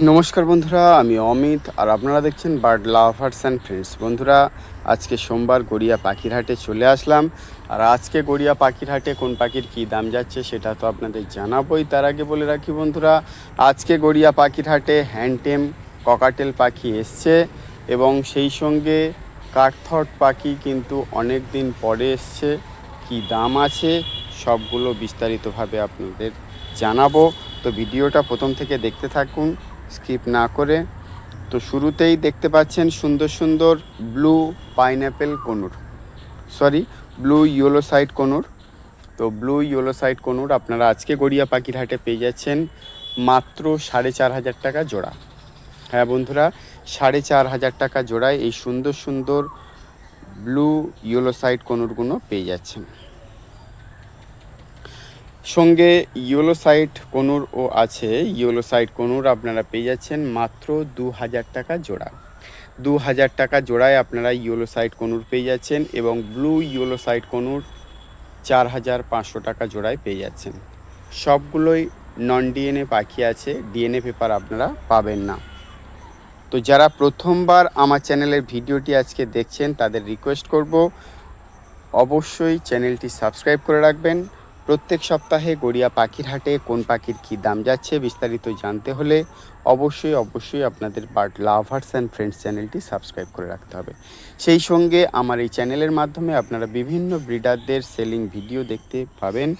নমস্কার বন্ধুরা, আমি অমিত, আর আপনারা দেখছেন বার্ড লাভার্স অ্যান্ড ফ্রেন্ডস। বন্ধুরা, আজকে সোমবার গড়িয়া পাখির হাটে চলে আসলাম, আর আজকে গড়িয়া পাখির হাটে কোন পাখির কী দাম যাচ্ছে সেটা তো আপনাদের জানাবই। তার আগে বলে রাখি বন্ধুরা, আজকে গড়িয়া পাখির হাটে হ্যান্ডটেম, ককাটেল পাখি এসছে, এবং সেই সঙ্গে কাঠথট পাখি কিন্তু অনেক দিন পরে এসছে। কি দাম আছে সবগুলো বিস্তারিতভাবে আপনাদের জানাব। তো ভিডিওটা প্রথম থেকে দেখতে থাকুন স্কিপ না করে। তো শুরুতেই দেখতে পাচ্ছেন সুন্দর সুন্দর blue pineapple conure. Sorry blue yellow side conure. তো ব্লু ইয়েলো সাইড কোনুর আপনারা আজকে গড়িয়া পাখির হাটে পেয়ে যাচ্ছেন মাত্র সাড়ে চার হাজার টাকা জোড়া। হ্যাঁ বন্ধুরা, সাড়ে চার হাজার টাকা জোড়ায় এই সুন্দর সুন্দর ব্লু ইয়েলো সাইড কোনুরগুলো পেয়ে যাচ্ছেন। সঙ্গে ইয়েলো সাইড কোনুর আছে। ইয়েলো সাইড কোনুর আপনারা পেয়ে যাচ্ছেন মাত্র দু হাজার টাকা জোড়া। দু হাজার টাকা জোড়ায় আপনারা ইয়েলো সাইড কোনুর পেয়ে যাচ্ছেন এবং ব্লু ইয়েলো সাইড কোনুর চার হাজার পাঁচশো টাকা জোড়ায় পেয়ে যাচ্ছেন। সবগুলোই নন ডিএনএ পাখি আছে, ডিএনএ পেপার আপনারা পাবেন না। তো যারা প্রথমবার আমার চ্যানেলের ভিডিওটি আজকে দেখছেন, তাদের রিকোয়েস্ট করব, অবশ্যই চ্যানেলটি সাবস্ক্রাইব করে রাখবেন। প্রত্যেক সপ্তাহে গড়িয়া পাখির হাটে কোন পাখির কী দাম যাচ্ছে বিস্তারিত জানতে হলে অবশ্যই অবশ্যই আপনাদের বার্ড লাভার্স অ্যান্ড ফ্রেন্ডস চ্যানেলটি সাবস্ক্রাইব করে রাখতে হবে। সেই সঙ্গে আমার এই চ্যানেলের মাধ্যমে আপনারা বিভিন্ন ব্রিডারদের সেলিং ভিডিও দেখতে পাবেন।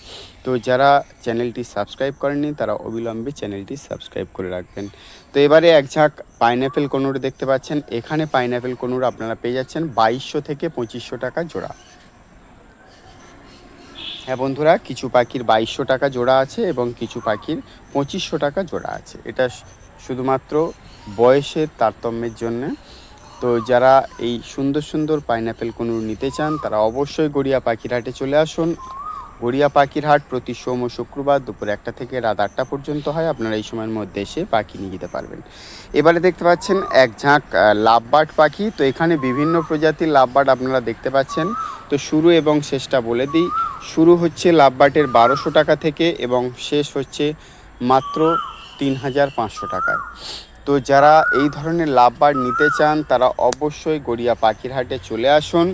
তো যারা চ্যানেলটি সাবস্ক্রাইব করেননি, তারা অবিলম্বে চ্যানেলটি সাবস্ক্রাইব করে রাখবেন। তো এবারে এক ঝাঁক পাইনঅ্যাপেল কোনুর দেখতে পাচ্ছেন। এখানে পাইনঅ্যাপেল কোনুর আপনারা পেয়ে যাচ্ছেন বাইশশো থেকে পঁচিশশো টাকা জোড়া। হ্যাঁ বন্ধুরা, কিছু পাখির বাইশশো টাকা জোড়া আছে এবং কিছু পাখির পঁচিশশো টাকা জোড়া আছে। এটা শুধুমাত্র বয়সের তারতম্যের জন্য। তো যারা এই সুন্দর সুন্দর পাইনঅ্যাপেল কোনো নিতে চান, তারা অবশ্যই গড়িয়া পাখির হাটে চলে আসুন। গড়িয়া পাখির হাট প্রতি সোম ও শুক্রবার দুপুর একটা থেকে রাত আটটা পর্যন্ত হয়। আপনারা এই সময়ের মধ্যে এসে পাখি নিয়ে যেতে পারবেন। এবারে দেখতে পাচ্ছেন এক ঝাঁক লাভবার্ড পাখি। তো এখানে বিভিন্ন প্রজাতির লাভবার্ড আপনারা দেখতে পাচ্ছেন। তো শুরু এবং শেষটা বলে দিই। শুরু হচ্ছে লাভবার্ডের বারোশো টাকা থেকে এবং শেষ হচ্ছে মাত্র তিন হাজার পাঁচশো টাকায়। তো যারা এই ধরনের লাভবার্ড নিতে চান, তারা অবশ্যই গড়িয়া পাখির হাটে চলে আসুন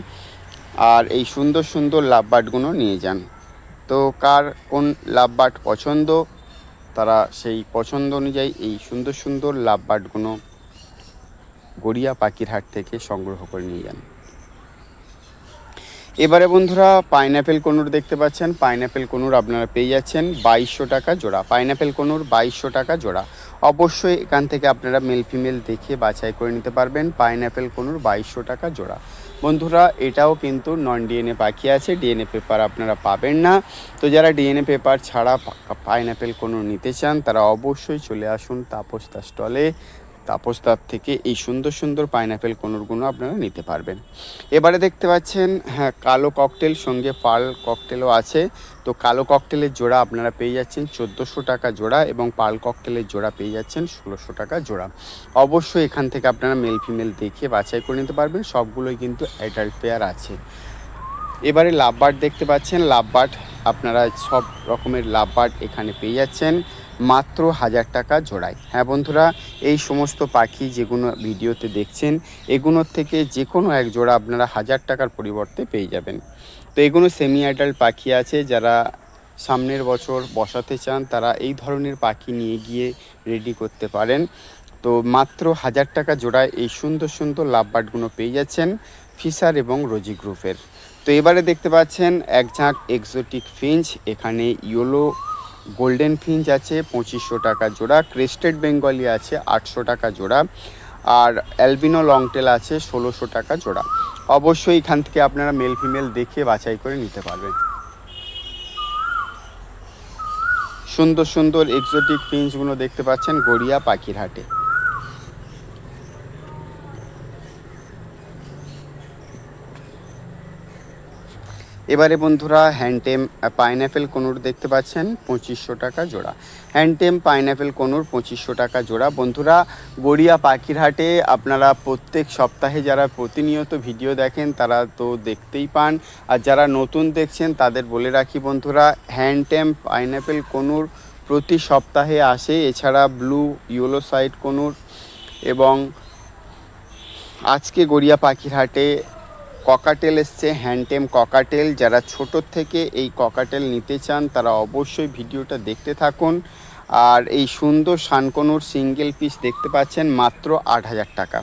আর এই সুন্দর সুন্দর লাভবার্ডগুলো নিয়ে যান। তো কার কোন লাভ বার্ড পছন্দ, তারা সেই পছন্দ অনুযায়ী এই সুন্দর সুন্দর লাভ বার্ডগুলো গড়িয়া পাখির হাট থেকে সংগ্রহ করে নিয়ে যান। এবারে বন্ধুরা পাইনঅ্যাপেল কোনুর দেখতে পাচ্ছেন। পাইনঅ্যাপেল কোনুর আপনারা পেয়ে যাচ্ছেন বাইশশো টাকা জোড়া। পাইনঅ্যাপেল কোনুর বাইশশো টাকা জোড়া। অবশ্যই এখান থেকে আপনারা মেল ফিমেল দেখে বাছাই করে নিতে পারবেন পাইনঅ্যাপেল কোনুর বাইশশো টাকা জোড়া। বন্ধুরা, এটাও কিন্তু নন ডিএনএ পাখি আছে ডিএনএ পেপার আপনারা পাবেন না। তো যারা ডিএনএ পেপার ছাড়া পাইনঅ্যাপেল কোনো নিতে চান, তারা অবশ্যই চলে আসুন তাপসদা স্টলে। তাপসদার থেকে এই সুন্দর সুন্দর পাইনঅ্যাপেল কোনোরগুলো আপনারা নিতে পারবেন। এবারে দেখতে পাচ্ছেন হ্যাঁ কালো ককটেল সঙ্গে পাল ককটেলও আছে। তো কালো ককটেলের জোড়া আপনারা পেয়ে যাচ্ছেন চোদ্দোশো টাকা জোড়া এবং পাল ককটেলের জোড়া পেয়ে যাচ্ছেন ষোলোশো টাকা জোড়া। অবশ্যই এখান থেকে আপনারা মেল ফিমেল দেখে বাছাই করে নিতে পারবেন। সবগুলোই কিন্তু অ্যাডাল্ট পেয়ার আছে। এবারে লাভবার্ড দেখতে পাচ্ছেন লাভবার্ড আপনারা সব রকমের লাভবার্ড এখানে পেয়ে যাচ্ছেন, মাত্র হাজার টাকা জোড়ায়। হ্যাঁ বন্ধুরা, এই সমস্ত পাখি যেগুলো ভিডিওতে দেখছেন এগুলোর থেকে যে কোনো এক জোড়া আপনারা হাজার টাকার পরিবর্তে পেয়ে যাবেন। তো এগুলো সেমি অ্যাডাল্ট পাখি আছে, যারা সামনের বছর বসাতে চান, তারা এই ধরনের পাখি নিয়ে গিয়ে রেডি করতে পারেন। তো মাত্র হাজার টাকা জোড়ায় এই সুন্দর সুন্দর লাভবার্ডগুলো পেয়ে যাচ্ছেন ফিশার এবং রোজি গ্রুপের। তো এবারে দেখতে পাচ্ছেন এক ঝাঁক এক্সোটিক ফিঞ্চ এখানে ইয়েলো গোল্ডেন ফিঞ্চ আছে, পঁচিশশো টাকা জোড়া। ক্রেস্টেড বেঙ্গলি আছে, আটশো টাকা জোড়া। আর অ্যালবিনো লংটেল আছে, ষোলোশো টাকা জোড়া। অবশ্যই এখান থেকে আপনারা মেল ফিমেল দেখে বাছাই করে নিতে পারবেন। সুন্দর সুন্দর এক্সোটিক ফিঞ্চগুলো দেখতে পাচ্ছেন গড়িয়া পাখির হাটে। এবারে বন্ধুরা হ্যান্ডটেম পাইনঅ্যাপেল কোনুর দেখতে পাচ্ছেন, পঁচিশশো টাকা জোড়া। হ্যান্ডটেম পাইনঅ্যাপেল কোনুর, পঁচিশশো টাকা জোড়া। বন্ধুরা, গড়িয়া পাখিরহাটে আপনারা প্রত্যেক সপ্তাহে যারা প্রতিনিয়ত ভিডিও দেখেন, তারা তো দেখতেই পান। আর যারা নতুন দেখছেন, তাদের বলে রাখি বন্ধুরা হ্যান্ডটেম পাইনঅ্যাপেল কোনুর প্রতি সপ্তাহে আসে। এছাড়া ব্লু ইয়েলো সাইড কোনুর এবং আজকে গড়িয়া পাখির হাটে ককাটেল এসছে, হ্যান্ডটেম ককাটেল। যারা ছোটোর থেকে এই ককাটেল নিতে চান, তারা অবশ্যই ভিডিওটা দেখতে থাকুন। আর এই সুন্দর শানকনুর সিঙ্গেল পিস দেখতে পাচ্ছেন, মাত্র আট হাজার টাকা।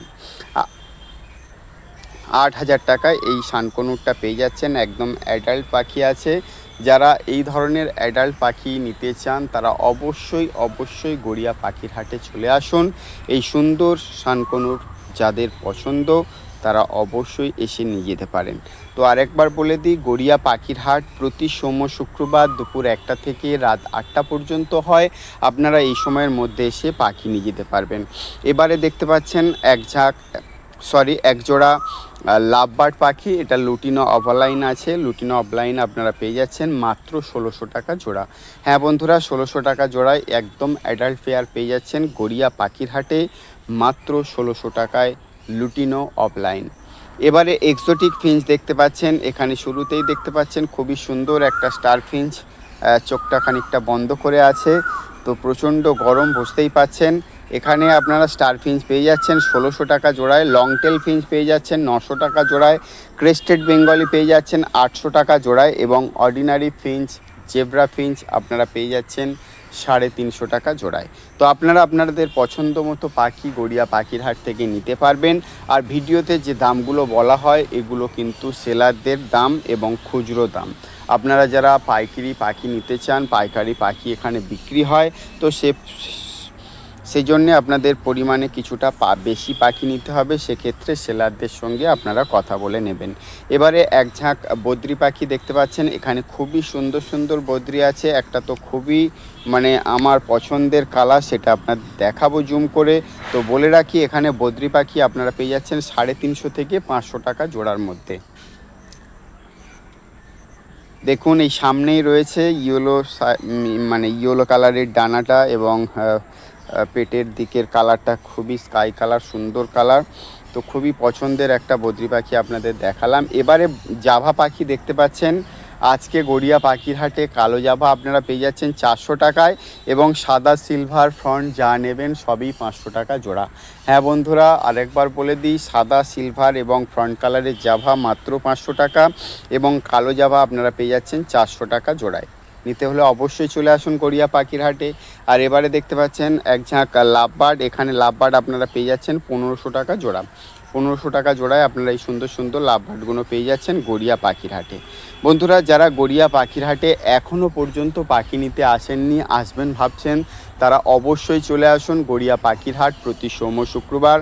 আট হাজার টাকায় এই শানকনুরটা পেয়ে যাচ্ছেন একদম অ্যাডাল্ট পাখি আছে। যারা এই ধরনের অ্যাডাল্ট পাখি নিতে চান, তারা অবশ্যই অবশ্যই গড়িয়া পাখির হাটে চলে আসুন। এই সুন্দর শানকনুর যাদের পছন্দ তারা অবশ্যই এসে নিয়ে যেতে পারেন। তো আরেকবার বলে দিই, গড়িয়া পাখির হাট প্রতি সোম শুক্রবার দুপুর একটা থেকে রাত আটটা পর্যন্ত হয়। আপনারা এই সময়ের মধ্যে এসে পাখি নিয়ে যেতে পারবেন। এবারে দেখতে পাচ্ছেন এক ঝাঁক, সরি, এক জোড়া লাভবার্ড পাখি। এটা লুটিনো অফলাইন আছে। লুটিনো অফলাইন আপনারা পেয়ে যাচ্ছেন মাত্র ষোলোশো টাকা জোড়া। হ্যাঁ বন্ধুরা, ষোলোশো টাকা জোড়ায় একদম অ্যাডাল্ট ফেয়ার পেয়ে যাচ্ছেন গড়িয়া পাখির হাটে মাত্র ষোলোশো টাকায়। লুটিনো অফলাইন এবারে এক্সোটিক ফিঞ্চ দেখতে পাচ্ছেন, এখানে শুরুতেই দেখতে পাচ্ছেন খুবই সুন্দর একটা স্টার ফিঞ্চ চোখটা খানিকটা বন্ধ করে আছে, তো প্রচণ্ড গরম বুঝতেই পাচ্ছেন। এখানে আপনারা স্টার ফিঞ্চ পেয়ে যাচ্ছেন ষোলোশো টাকা জোড়ায় লং টেল ফিঞ্চ পেয়ে যাচ্ছেন নশো টাকা জোড়ায় ক্রেস্টেড বেঙ্গলি পেয়ে যাচ্ছেন আটশো টাকা জোড়ায় এবং অর্ডিনারি ফিঞ্চ জেব্রা ফিঞ্চ আপনারা পেয়ে যাচ্ছেন। সাড়ে তিনশো টাকা জোড়ায়। তো আপনারা আপনাদের পছন্দ মতো পাখি, গড়িয়া পাখির হাট থেকে নিতে পারবেন। আর ভিডিওতে যে দামগুলো বলা হয়, এগুলো কিন্তু সেলারদের দাম এবং খুচরো দাম। আপনারা যারা পাইকারি পাখি নিতে চান, পাইকারি পাখি এখানে বিক্রি হয়, তো সে সেই জন্যে আপনাদের পরিমাণে কিছুটা পা বেশি পাখি নিতে হবে, সেক্ষেত্রে সেলারদের সঙ্গে আপনারা কথা বলে নেবেন। এবারে এক ঝাঁক বদ্রি পাখি দেখতে পাচ্ছেন, এখানে খুবই সুন্দর সুন্দর বদ্রি আছে। একটা তো খুবই মানে আমার পছন্দের কালার, সেটা আপনার দেখাবো জুম করে। তো বলে রাখি, এখানে বদ্রি পাখি আপনারা পেয়ে যাচ্ছেন সাড়ে তিনশো থেকে পাঁচশো টাকা জোড়ার মধ্যে। দেখুন, এই সামনেই রয়েছে ইয়েলো মানে ইয়েলো কালারের ডানাটা এবং পেটের দিকের কালারটা খুবই স্কাই কালার সুন্দর কালার তো খুবই পছন্দের একটা বদ্রি পাখি আপনাদের দেখালাম। এবারে জাভা পাখি দেখতে পাচ্ছেন। আজকে গড়িয়া পাখির হাটে কালো জাভা আপনারা পেয়ে যাচ্ছেন চারশো টাকায় এবং সাদা সিলভার ফ্রন্ট যা নেবেন সবই পাঁচশো টাকা জোড়া। হ্যাঁ বন্ধুরা, আরেকবার বলে দিই, সাদা সিলভার এবং ফ্রন্ট কালারের জাভা মাত্র পাঁচশো টাকা এবং কালো জাভা আপনারা পেয়ে যাচ্ছেন চারশো টাকা জোড়ায়। নিতে হলে অবশ্যই চলে আসুন গড়িয়া পাখির হাটে আর এবারে দেখতে পাচ্ছেন এক ঝাঁক লাভবার্ড, এখানে লাভবার্ড আপনারা পেয়ে যাচ্ছেন পনেরোশো টাকা জোড়া। পনেরোশো টাকা জোড়ায় আপনারা এই সুন্দর সুন্দর লাভবার্ডগুলো পেয়ে যাচ্ছেন গড়িয়া পাখির হাটে বন্ধুরা, যারা গড়িয়া পাখির হাটে এখনও পর্যন্ত পাখি নিতে আসেননি, আসবেন ভাবছেন, তারা অবশ্যই চলে আসুন গড়িয়া পাখির হাট প্রতি সোম শুক্রবার।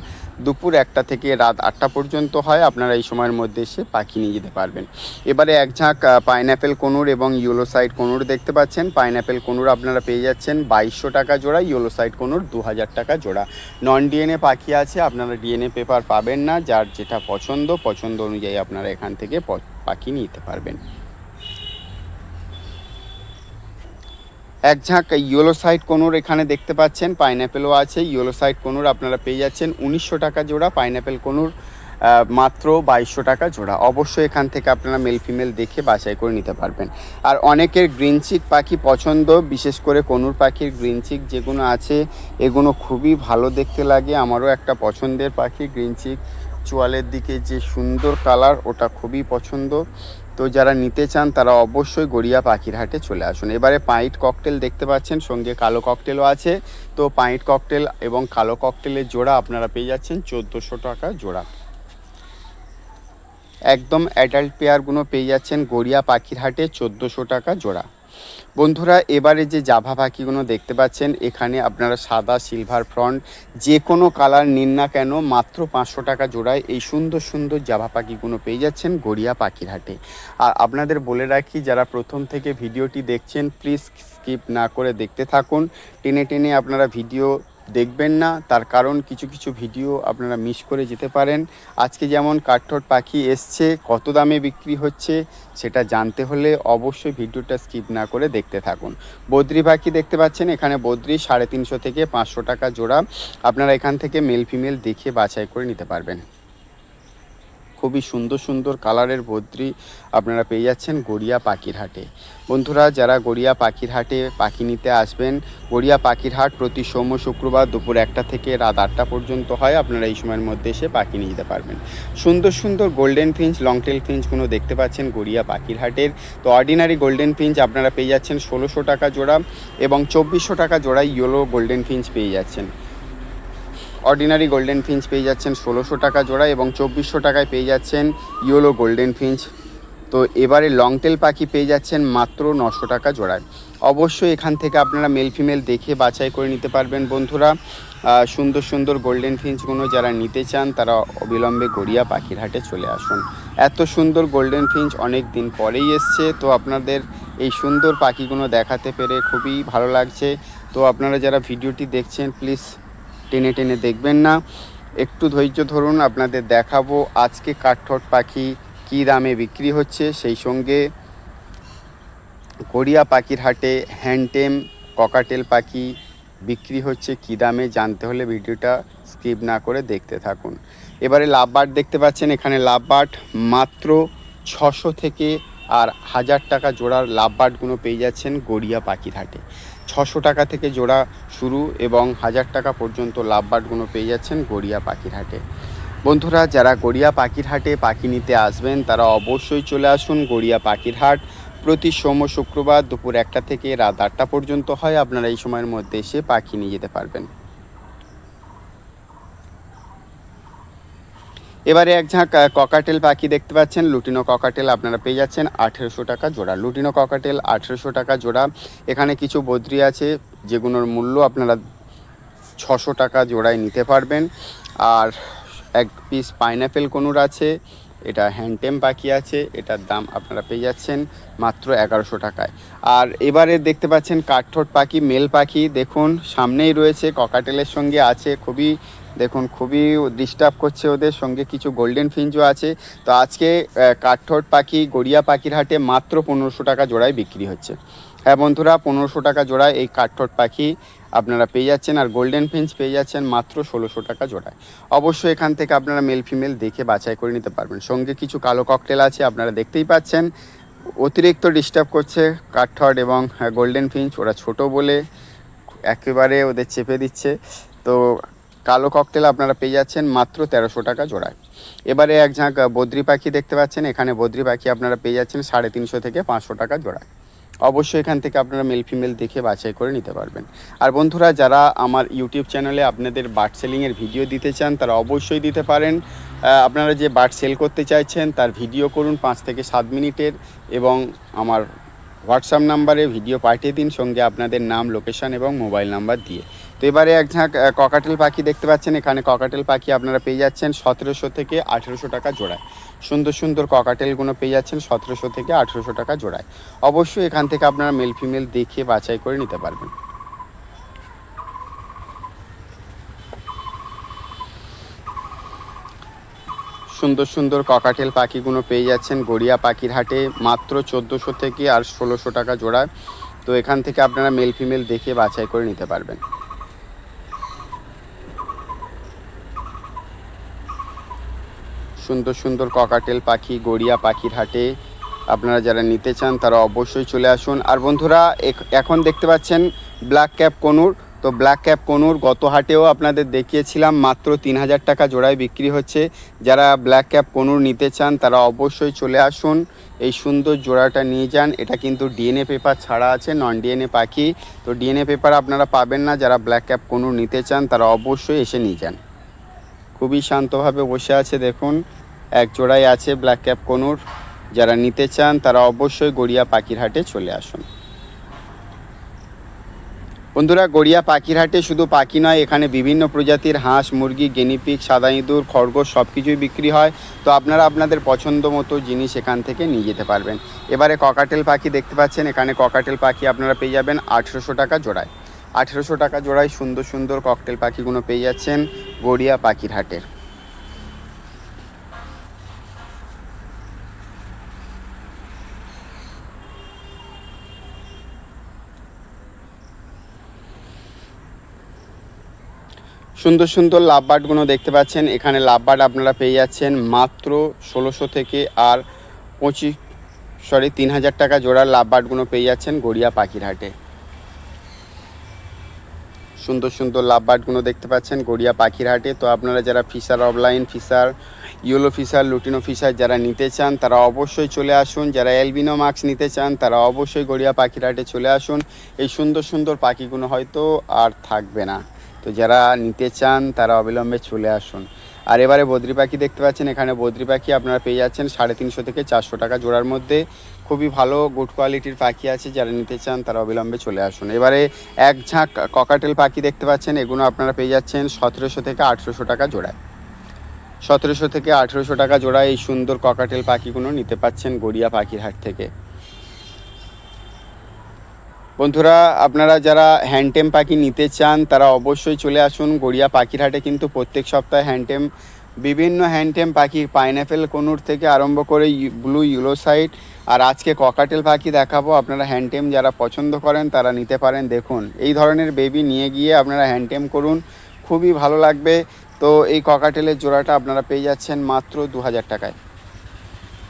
দুপুর একটা থেকে রাত আটটা পর্যন্ত হয়। আপনারা এই সময়ের মধ্যে এসে পাখি নিয়ে যেতে পারবেন। এবারে এক ঝাঁক পাইনঅ্যাপেল কোনুর এবং ইয়েলো সাইড কোনুর দেখতে পাচ্ছেন। পাইনঅ্যাপেল কোনুর আপনারা পেয়ে যাচ্ছেন বাইশশো টাকা জোড়া, ইয়েলো সাইড কোনুর দু হাজার টাকা জোড়া। নন ডিএনএ পাখি আছে, আপনারা ডিএনএ পেপার পাবেন না। যার যেটা পছন্দ পছন্দ অনুযায়ী আপনারা এখান থেকে পাখি নিতে পারবেন। এক ঝাঁক ইয়েলো সাইড কোনুর এখানে দেখতে পাচ্ছেন পাইনঅ্যাপেলও আছে ইয়েলো সাইড কোনুর আপনারা পেয়ে যাচ্ছেন উনিশশো টাকা জোড়া পাইনঅ্যাপেল কোনুর মাত্র বাইশশো টাকা জোড়া। অবশ্যই এখান থেকে আপনারা মেল ফিমেল দেখে বাছাই করে নিতে পারবেন। আর অনেকের গ্রিন চিক পাখি পছন্দ, বিশেষ করে কনুর পাখির গ্রিন চিক যেগুলো আছে, এগুলো খুবই ভালো দেখতে লাগে। আমারও একটা পছন্দের পাখি গ্রিন চিক চোয়ালের দিকে যে সুন্দর কালার ওটা খুবই পছন্দ। তো যারা নিতে চান, তারা অবশ্যই গড়িয়া পাখির হাটে চলে আসুন। এবারে পাইট ককটেল দেখতে পাচ্ছেন, সঙ্গে কালো ককটেলও আছে। তো পাইট ককটেল এবং কালো ককটেলের জোড়া আপনারা পেয়ে যাচ্ছেন, চোদ্দোশো টাকা জোড়া। একদম অ্যাডাল্ট পেয়ারগুলো পেয়ে যাচ্ছেন গড়িয়া পাখির হাটে, চোদ্দোশো টাকা জোড়া। বন্ধুরা, এবারে যে জাভা পাখিগুলো দেখতে পাচ্ছেন, এখানে আপনারা সাদা সিলভার ফ্রন্ট যে কোনো কালার নিন না কেন, মাত্র পাঁচশো টাকা জোড়ায় এই সুন্দর সুন্দর জাভা পাখিগুলো পেয়ে যাচ্ছেন গড়িয়া পাখির হাটে আর আপনাদের বলে রাখি, যারা প্রথম থেকে ভিডিওটি দেখছেন প্লিজ স্কিপ না করে দেখতে থাকুন। টেনে টেনে আপনারা ভিডিও দেখবেন না, তার কারণ কিছু কিছু ভিডিও আপনারা মিস করে যেতে পারেন। আজকে যেমন কাঠঠোট পাখি এসছে, কত দামে বিক্রি হচ্ছে সেটা জানতে হলে অবশ্যই ভিডিওটা স্কিপ না করে দেখতে থাকুন। বদ্রি পাখি দেখতে পাচ্ছেন, এখানে বদ্রি সাড়ে তিনশো থেকে পাঁচশো টাকা জোড়া। আপনারা এখান থেকে মেল ফিমেল দেখে বাছাই করে নিতে পারবেন। খুবই সুন্দর সুন্দর কালারের বদ্রি আপনারা পেয়ে যাচ্ছেন গড়িয়া পাখির হাটে বন্ধুরা, যারা গড়িয়া পাখির হাটে পাখি নিতে আসবেন, গড়িয়া পাখির হাট প্রতি সোম শুক্রবার দুপুর একটা থেকে রাত আটটা পর্যন্ত হয়। আপনারা এই সময়ের মধ্যে এসে পাখি নিয়ে যেতে পারবেন। সুন্দর সুন্দর গোল্ডেন ফিঞ্চ লংটেল ফিঞ্চগুলো দেখতে পাচ্ছেন গড়িয়া পাখির হাটের তো অর্ডিনারি গোল্ডেন ফিঞ্চ আপনারা পেয়ে যাচ্ছেন ষোলোশো টাকা জোড়া এবং চব্বিশশো টাকা জোড়ায় ইয়েলো গোল্ডেন ফিঞ্চ পেয়ে যাচ্ছেন। অর্ডিনারি গোল্ডেন ফিঞ্চ পেয়ে যাচ্ছেন ষোলোশো টাকা জোড়া এবং চব্বিশশো টাকায় পেয়ে যাচ্ছেন ইয়েলো গোল্ডেন ফিঞ্চ তো এবারে লংটেল পাখি পেয়ে যাচ্ছেন মাত্র নশো টাকা জোড়ায়। অবশ্যই এখান থেকে আপনারা মেল ফিমেল দেখে বাছাই করে নিতে পারবেন বন্ধুরা। সুন্দর সুন্দর গোল্ডেন ফিঞ্চগুলো যারা নিতে চান, তারা অবিলম্বে গড়িয়া পাখির হাটে চলে আসুন। এত সুন্দর গোল্ডেন ফিঞ্চ অনেক দিন পরেই এসছে, তো আপনাদের এই সুন্দর পাখিগুলো দেখাতে পেরে খুবই ভালো লাগছে। তো আপনারা যারা ভিডিওটি দেখছেন প্লিজ টেনে টেনে দেখবেন না। একটু ধৈর্য ধরুন, আপনাদের দেখাবো আজকে কাঠঠোট পাখি কী দামে বিক্রি হচ্ছে। সেই সঙ্গে গড়িয়া পাখির হাটে হ্যান্ডটেম, ককাটেল পাখি বিক্রি হচ্ছে কী দামে জানতে হলে ভিডিওটা স্কিপ না করে দেখতে থাকুন। এবারে লাভবার্ড দেখতে পাচ্ছেন, এখানে লাভবার্ড মাত্র ছশো থেকে আর হাজার টাকা জোড়ার লাভবার্ডগুলো পেয়ে যাচ্ছেন গড়িয়া পাখির হাটে। ছশো টাকা থেকে জোড়া শুরু এবং হাজার টাকা পর্যন্ত লাভবার্ডগুলো পেয়ে যাচ্ছেন গড়িয়া পাখির হাটে বন্ধুরা, যারা গড়িয়া পাখির হাটে পাখি নিতে আসবেন, তারা অবশ্যই চলে আসুন গড়িয়া পাখির হাট প্রতি সোম শুক্রবার দুপুর একটা থেকে রাত আটটা পর্যন্ত হয়। আপনারা এই সময়ের মধ্যে এসে পাখি নিয়ে যেতে পারবেন। এবারে এক ঝাঁক ককাটেল পাখি দেখতে পাচ্ছেন। লুটিনো ককাটেল আপনারা পেয়ে যাচ্ছেন আঠেরোশো টাকা জোড়া। লুটিনো ককাটেল আঠেরোশো টাকা জোড়া। এখানে কিছু বদ্রি আছে যেগুলোর মূল্য আপনারা ছশো টাকা জোড়ায় নিতে পারবেন। আর এক পিস পাইনাপেল কনুর আছে, এটা হ্যান্ডটেম পাখি আছে, এটার দাম আপনারা পেয়ে যাচ্ছেন মাত্র এগারোশো টাকায়। আর এবারে দেখতে পাচ্ছেন কাঠঠোট পাখি, মেল পাখি, দেখুন, সামনেই রয়েছে ককাটেলের সঙ্গে আছে, খুবই দেখুন, খুবই ডিস্টার্ব করছে ওদের সঙ্গে কিছু গোল্ডেন ফিঞ্চও আছে। তো আজকে কাঠঠোট পাখি, গড়িয়া পাখির হাটে মাত্র পনেরোশো টাকা জোড়ায় বিক্রি হচ্ছে। হ্যাঁ বন্ধুরা, পনেরোশো টাকা জোড়ায় এই কাঠঠোট পাখি আপনারা পেয়ে যাচ্ছেন আর গোল্ডেন ফিঞ্চ পেয়ে যাচ্ছেন মাত্র ষোলোশো টাকা জোড়ায়। অবশ্যই এখান থেকে আপনারা মেল ফিমেল দেখে বাছাই করে নিতে পারবেন। সঙ্গে কিছু কালো ককটেল আছে, আপনারা দেখতেই পাচ্ছেন। অতিরিক্ত ডিস্টার্ব করছে কাঠঠট এবং গোল্ডেন ফিঞ্চ ওরা ছোট বলে একেবারে ওদের চেপে দিচ্ছে। তো কালো ককটেল আপনারা পেয়ে যাচ্ছেন মাত্র তেরোশো টাকা জোড়ায়। এবারে এক ঝাঁক বদ্রি পাখি দেখতে পাচ্ছেন। এখানে বদ্রি পাখি আপনারা পেয়ে যাচ্ছেন সাড়ে তিনশো থেকে পাঁচশো টাকা জোড়ায়। অবশ্যই এখান থেকে আপনারা মেল ফিমেল দেখে বাছাই করে নিতে পারবেন। আর বন্ধুরা, যারা আমার ইউটিউব চ্যানেলে আপনাদের বার্ড সেলিংয়ের ভিডিও দিতে চান, তারা অবশ্যই দিতে পারেন। আপনারা যে বার্ড সেল করতে চাইছেন, তার ভিডিও করুন পাঁচ থেকে সাত মিনিটের এবং আমার হোয়াটসঅ্যাপ নাম্বারে ভিডিও পাঠিয়ে দিন। সঙ্গে আপনাদের নাম লোকেশন এবং মোবাইল নাম্বার দিয়ে। এবারে এক ঝাঁক ককাটেল পাখি দেখতে পাচ্ছেন। এখানে ককাটেল পাখি আপনারা পেয়ে যাচ্ছেন সতেরোশো থেকে আঠেরোশো টাকা জোড়ায়। সুন্দর সুন্দর ককাটেলগুলো পেয়ে যাচ্ছেন সতেরোশো থেকে আঠেরোশো টাকা জোড়ায়। অবশ্যই এখান থেকে আপনারা মেল ফিমেল দেখে বাছাই করে নিতে পারবেন। সুন্দর সুন্দর ককাটেল পাখিগুলো পেয়ে যাচ্ছেন গড়িয়া পাখির হাটে, মাত্র চোদ্দোশো থেকে আর ষোলোশো টাকা জোড়া তো এখান থেকে আপনারা মেল ফিমেল দেখে বাছাই করে নিতে পারবেন। সুন্দর সুন্দর ককাটেল পাখি, গড়িয়া পাখির হাটে আপনারা যারা নিতে চান তারা অবশ্যই চলে আসুন। আর বন্ধুরা, এখ- এখন দেখতে পাচ্ছেন ব্ল্যাক ক্যাপ কনুর। তো ব্ল্যাক ক্যাপ কনুর গত হাটেও আপনাদের দেখিয়েছিলাম, মাত্র তিন হাজার টাকা জোড়ায় বিক্রি হচ্ছে। যারা ব্ল্যাক ক্যাপ কনুর নিতে চান তারা অবশ্যই চলে আসুন, এই সুন্দর জোড়াটা নিয়ে যান। এটা কিন্তু ডিএনএ পেপার ছাড়া আছে নন ডিএনএ পাখি। তো ডিএনএ পেপার আপনারা পাবেন না, যারা ব্ল্যাক ক্যাপ কনুর নিতে চান তারা অবশ্যই এসে নিয়ে যান। খুবই শান্তভাবে বসে আছে, দেখুন। এক জোড়াই আছে ব্ল্যাক ক্যাপ কনুর। যারা নিতে চান, তারা অবশ্যই গড়িয়া পাখির হাটে চলে আসুন। বন্ধুরা, গড়িয়া পাখির হাটে শুধু পাখি নয়, এখানে বিভিন্ন প্রজাতির হাঁস, মুরগি গেনিপিক সাদা ইঁদুর, খরগোশ সব কিছুই বিক্রি হয়। তো আপনারা আপনাদের পছন্দ মতো জিনিস এখান থেকে নিয়ে যেতে পারবেন। এবারে ককাটেল পাখি দেখতে পাচ্ছেন। এখানে ককাটেল পাখি আপনারা পেয়ে যাবেন আঠেরোশো টাকা জোড়ায়। আঠেরোশো টাকা জোড়ায় সুন্দর সুন্দর ককটেল পাখিগুলো পেয়ে যাচ্ছেন গড়িয়া পাখির হাটে সুন্দর সুন্দর লাভবার্ডগুলো দেখতে পাচ্ছেন। এখানে লাভবার্ড আপনারা পেয়ে যাচ্ছেন মাত্র ষোলোশো থেকে আর পঁচিশ সরি তিন হাজার টাকা জোড়ার লাভবার্ডগুলো পেয়ে যাচ্ছেন গড়িয়া পাখির হাটে সুন্দর সুন্দর লাভবার্ডগুলো দেখতে পাচ্ছেন, গড়িয়া পাখির হাটে তো আপনারা যারা Fischer opaline, Fischer, yellow Fischer, lutino Fischer যারা নিতে চান, তারা অবশ্যই চলে আসুন। যারা এলবিনো মাস্ক নিতে চান, তারা অবশ্যই গড়িয়া পাখির হাটে চলে আসুন। এই সুন্দর সুন্দর পাখিগুলো হয়তো আর থাকবে না। তো যারা নিতে চান, তারা অবিলম্বে চলে আসুন। আর এবারে বদ্রি পাখি দেখতে পাচ্ছেন, এখানে বদ্রি পাখি আপনারা পেয়ে যাচ্ছেন সাড়ে তিনশো থেকে চারশো টাকা জোড়ার মধ্যে। খুবই ভালো গুড কোয়ালিটির পাখি আছে, যারা নিতে চান তারা অবিলম্বে চলে আসুন। এবারে এক ঝাঁক ককাটেল পাখি দেখতে পাচ্ছেন, এগুলো আপনারা পেয়ে যাচ্ছেন সতেরোশো থেকে আঠেরোশো টাকা জোড়ায়। সতেরোশো থেকে আঠেরোশো টাকা জোড়ায় এই সুন্দর ককাটেল পাখিগুলো নিতে পাচ্ছেন গড়িয়া পাখির হাট থেকে। বন্ধুরা, আপনারা যারা হ্যান্ডটেম পাখি নিতে চান, তারা অবশ্যই চলে আসুন গড়িয়া পাখির হাটে, কিন্তু প্রত্যেক সপ্তাহে হ্যান্ডটেম বিভিন্ন হ্যান্ডটেম পাখি পাইনঅ্যাপেল কনুর থেকে আরম্ভ করে ব্লু ইউলোসাইড আর আজকে ককাটেল পাখি দেখাবো। আপনারা হ্যান্ডটেম যারা পছন্দ করেন, তারা নিতে পারেন। দেখুন, এই ধরনের বেবি নিয়ে গিয়ে আপনারা হ্যান্ডটেম করুন। খুবই ভালো লাগবে। তো এই ককাটেলের জোড়াটা আপনারা পেয়ে যাচ্ছেন মাত্র দু হাজার টাকায়।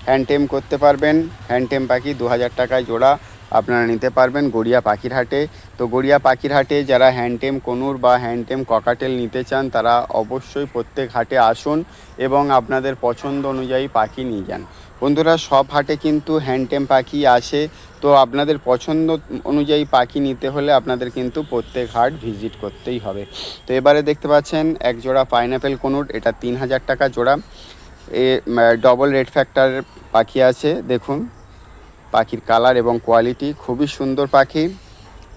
হ্যান্ডটেম করতে পারবেন। হ্যান্ডটেম পাখি দু হাজার টাকায় জোড়া। আপনারা নিতে পারবেন গড়িয়া পাখির হাটে তো গড়িয়া পাখির হাটে যারা হ্যান্ডটেম কনুর বা হ্যান্ডটেম ককাটেল নিতে চান, তারা অবশ্যই প্রত্যেক হাটে আসুন এবং আপনাদের পছন্দ অনুযায়ী পাখি নিয়ে যান। বন্ধুরা, সব হাটে কিন্তু হ্যান্ডটেম পাখি আসে। তো আপনাদের পছন্দ অনুযায়ী পাখি নিতে হলে আপনাদের কিন্তু প্রত্যেক হাট ভিজিট করতেই হবে। তো এবারে দেখতে পাচ্ছেন, এক জোড়া পাইনঅ্যাপেল কনুর, এটা তিন হাজার টাকা জোড়া। এ ডবল রেড ফ্যাক্টর পাখি আছে, দেখুন। পাখির কালার এবং কোয়ালিটি খুবই সুন্দর পাখি।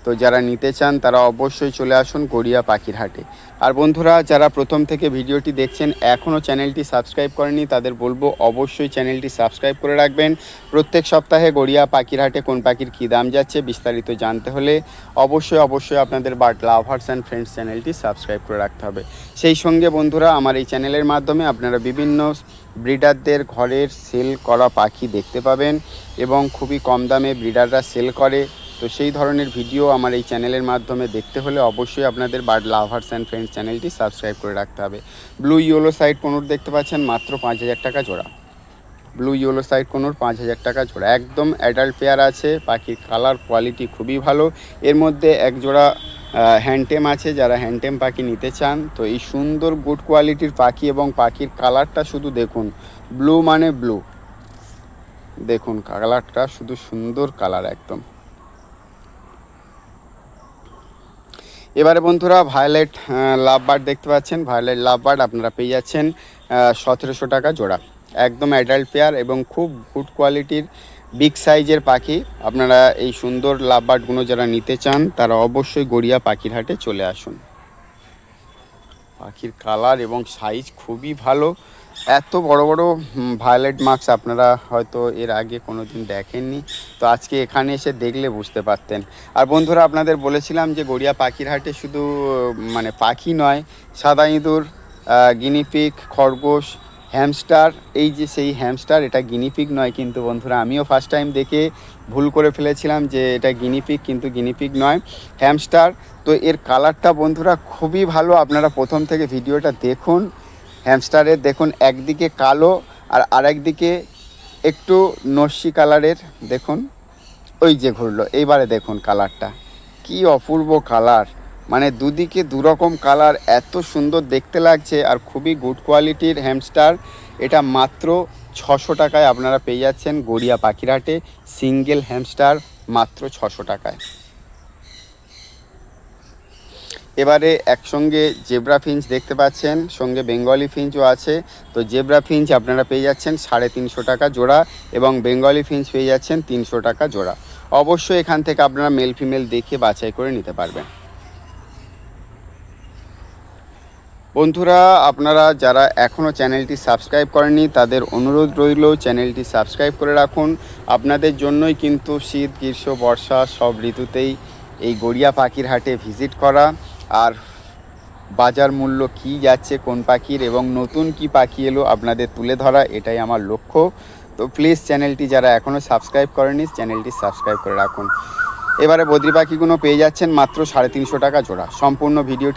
তো যারা নিতে চান তারা অবশ্যই চলে আসুন গড়িয়া পাখির হাটে আর বন্ধুরা, যারা প্রথম থেকে ভিডিওটি দেখছেন, এখনও চ্যানেলটি সাবস্ক্রাইব করেনি তাদের বলব অবশ্যই চ্যানেলটি সাবস্ক্রাইব করে রাখবেন। প্রত্যেক সপ্তাহে গড়িয়া পাখির হাটে কোন পাখির কী দাম যাচ্ছে বিস্তারিত জানতে হলে অবশ্যই অবশ্যই আপনাদের বার্ড লাভার্স অ্যান্ড ফ্রেন্ডস চ্যানেলটি সাবস্ক্রাইব করে রাখতে হবে। সেই সঙ্গে বন্ধুরা, আমার এই চ্যানেলের মাধ্যমে আপনারা বিভিন্ন ব্রিডারদের ঘরের সেল করা পাখি দেখতে পাবেন এবং খুবই কম দামে ব্রিডাররা সেল করে। তো সেই ধরনের ভিডিও আমার এই চ্যানেলের মাধ্যমে দেখতে হলে অবশ্যই আপনাদের বার্ড লাভার্স অ্যান্ড ফ্রেন্ডস চ্যানেলটি সাবস্ক্রাইব করে রাখতে হবে। ব্লু ইয়েলো সাইড কোনোর দেখতে পাচ্ছেন, মাত্র পাঁচ হাজার টাকা জোড়া। ব্লু ইয়েলো সাইড কোনোর পাঁচ হাজার টাকা জোড়া। একদম অ্যাডাল্ট পেয়ার আছে, পাখির কালার কোয়ালিটি খুবই ভালো। এর মধ্যে এক জোড়া হ্যান্ডটেম আছে, যারা হ্যান্ডটেম পাখি নিতে চান। তো এই সুন্দর গুড কোয়ালিটির পাখি এবং পাখির কালারটা শুধু দেখুন। ব্লু মানে ব্লু। দেখুন কালারটা শুধু সুন্দর কালার একদম। এবারে বন্ধুরা ভায়োলেট লাভ বার্ড দেখতে পাচ্ছেন। ভায়োলেট লাভ বার্ড আপনারা পেয়ে যাচ্ছেন সতেরোশো টাকা জোড়া। একদম অ্যাডাল্ট পেয়ার এবং খুব গুড কোয়ালিটির বিগ সাইজের পাখি। আপনারা এই সুন্দর লাভ বার্ডগুলো যারা নিতে চান, তারা অবশ্যই গড়িয়া পাখির হাটে চলে আসুন। পাখির কালার এবং সাইজ খুবই ভালো। এত বড় বড় ভায়োলেট মার্কস আপনারা হয়তো এর আগে কোনো দিন দেখেননি। তো আজকে এখানে এসে দেখলে বুঝতে পারতেন। আর বন্ধুরা, আপনাদের বলেছিলাম যে গড়িয়া পাখির হাটে শুধু মানে পাখি নয়, সাদা ইঁদুর গিনিপিক খরগোশ হ্যামস্টার এই যে সেই হ্যামস্টার এটা গিনিপিক নয় কিন্তু বন্ধুরা, আমিও ফার্স্ট টাইম দেখে ভুল করে ফেলেছিলাম যে এটা গিনিপিক কিন্তু গিনিপিক নয় হ্যামস্টার তো এর কালারটা বন্ধুরা খুবই ভালো, আপনারা প্রথম থেকে ভিডিওটা দেখুন। হ্যামস্টারের, দেখুন, একদিকে কালো আর আরেকদিকে একটু নস্যি কালারের, দেখুন, ওই যে ঘুরলো। এইবারে দেখুন কালারটা। কি অপূর্ব কালার। মানে দুদিকে দুরকম কালার, এত সুন্দর দেখতে লাগছে আর খুবই গুড কোয়ালিটির হ্যামস্টার। এটা মাত্র ছশো টাকায় আপনারা পেয়ে যাচ্ছেন গড়িয়া পাখিরহাটে। সিঙ্গেল হ্যামস্টার মাত্র ছশো টাকায়। এবারে একসঙ্গে জেব্রা ফিঞ্চ দেখতে পাচ্ছেন, সঙ্গে বেঙ্গলি ফিঞ্চও আছে। তো জেব্রা ফিঞ্চ আপনারা পেয়ে যাচ্ছেন সাড়ে তিনশো টাকা জোড়া এবং বেঙ্গলি ফিঞ্চ পেয়ে যাচ্ছেন তিনশো টাকা জোড়া। অবশ্যই এখান থেকে আপনারা মেল ফিমেল দেখে বাছাই করে নিতে পারবেন। বন্ধুরা, আপনারা যারা এখনও চ্যানেলটি সাবস্ক্রাইব করেননি, তাদের অনুরোধ রইল চ্যানেলটি সাবস্ক্রাইব করে রাখুন। আপনাদের জন্যই কিন্তু শীত, গ্রীষ্ম, বর্ষা সব ঋতুতেই এই গড়িয়া পাখির হাটে ভিজিট করা। আর বাজার মূল্য কি যাচ্ছে কোন পাখির এবং নতুন কি পাখি এলো আপনাদের তুলে ধরা, এটাই আমার লক্ষ্য। তো প্লিজ চ্যানেলটি যারা এখনও সাবস্ক্রাইব করেনি চ্যানেলটি সাবস্ক্রাইব করে রাখুন। এবারে বদ্রি পাখিগুলো পেয়ে যাচ্ছেন মাত্র সাড়ে তিনশো টাকা জোড়া। সম্পূর্ণ ভিডিও